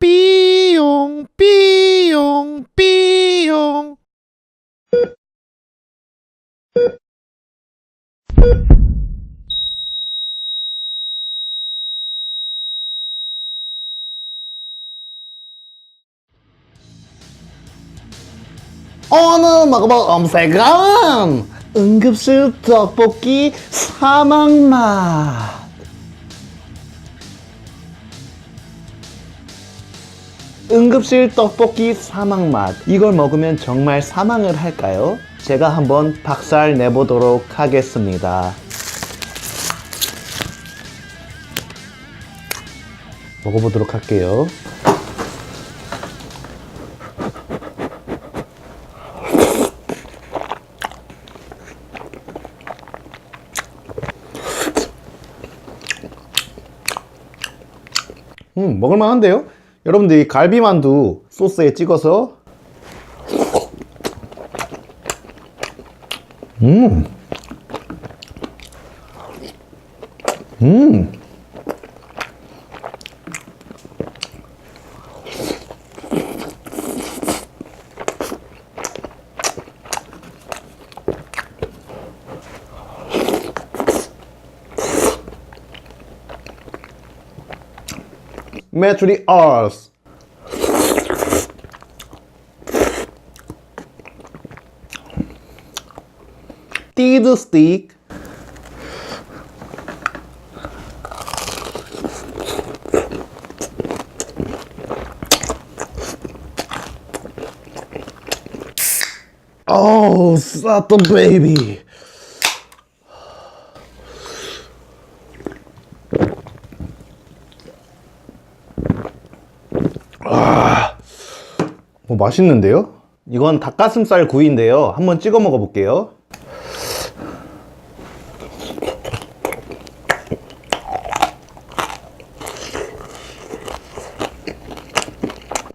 삐용 삐용 삐용. 오늘 먹어볼 음식은 응급실 떡볶이 사막맛 응급실 떡볶이 사막맛 이걸 먹으면 정말 사망을 할까요? 제가 한번 박살 내보도록 하겠습니다 먹어보도록 할게요 음, 먹을만한데요? 여러분들 이 갈비만두 소스에 찍어서 음. 음. Metri R's. Teaser stick. Oh, Satan baby. 어, 맛있는데요? 이건 닭가슴살 구이인데요. 한번 찍어 먹어 볼게요.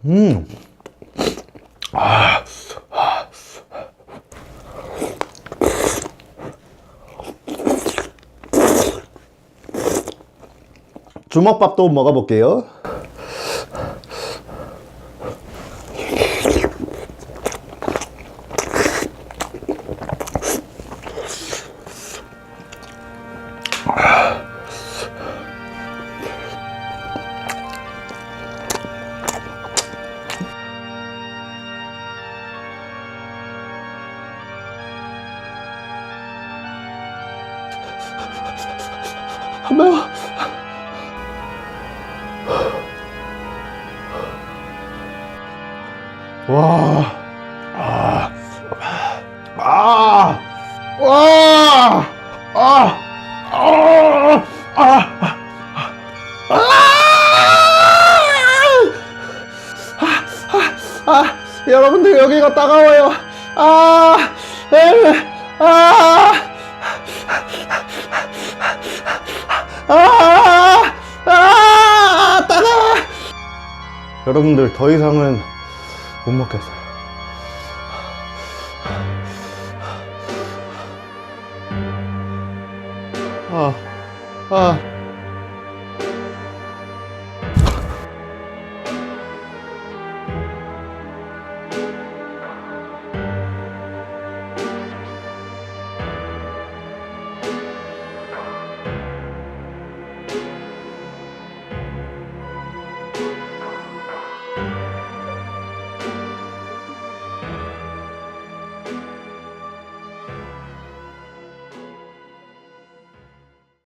음. 주먹밥도 먹어볼게요. 매워. 와. 아. 아. 와. 아. 아. 아. 아. 아. 여러분들 여기가 따가워요. 아. 에. 아. 아, 아, 따가워. 여러분들 더 이상은 못 먹겠어요. 아, 아.